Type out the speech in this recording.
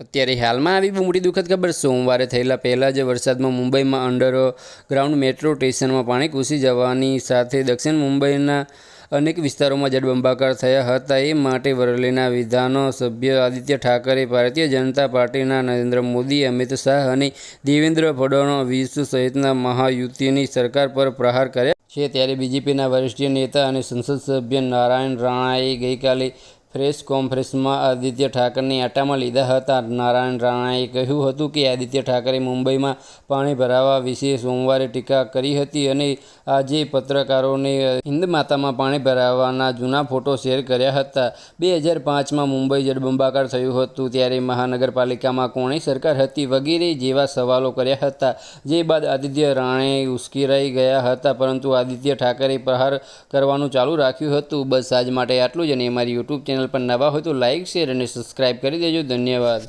અત્યારે હાલમાં આવી મોટી દુઃખદ ખબર, સોમવારે થયેલા પહેલાં જ વરસાદમાં મુંબઈમાં અંડરગ્રાઉન્ડ મેટ્રો સ્ટેશનમાં પાણી ઘૂસી જવાની સાથે દક્ષિણ મુંબઈના અનેક વિસ્તારોમાં જળબંબાકાર થયા હતા. એ માટે વરલીના વિધાનો સભ્ય આદિત્ય ઠાકરે ભારતીય જનતા પાર્ટીના નરેન્દ્ર મોદી અમિત શાહ અને દેવેન્દ્ર ફડણવીસ સહિતના મહાયુતિની સરકાર પર પ્રહાર કર્યા છે. ત્યારે બીજેપીના વરિષ્ઠ નેતા અને સંસદ સભ્ય નારાયણ રાણાએ ગઈકાલે પ્રેસ કોન્ફરન્સમાં આદિત્ય ઠાકરેને આટામાં લીધા હતા. નારાયણ રાણાએ કહ્યું હતું કે આદિત્ય ઠાકરે મુંબઈમાં પાણી ભરાવા વિશે સોમવારે ટીકા કરી હતી અને આજે પત્રકારોને હિન્દ માતામાં પાણી ભરાવાના જૂના ફોટો શેર કર્યા હતા. બે હજાર પાંચમાં મુંબઈ જળબંબાકાર થયું હતું ત્યારે મહાનગરપાલિકામાં કોની સરકાર હતી વગેરે જેવા સવાલો કર્યા હતા. જે બાદ આદિત્ય રાણે ઉશ્કેરાઈ ગયા હતા, પરંતુ આદિત્ય ઠાકરે પ્રહાર કરવાનું ચાલુ રાખ્યું હતું. બસ આજ માટે આટલું જ અને અમારી યુટ્યુબ ચેનલ પર નવા હોય તો લાઇક શેર અને સબસ્ક્રાઇબ કરી દેજો. ધન્યવાદ.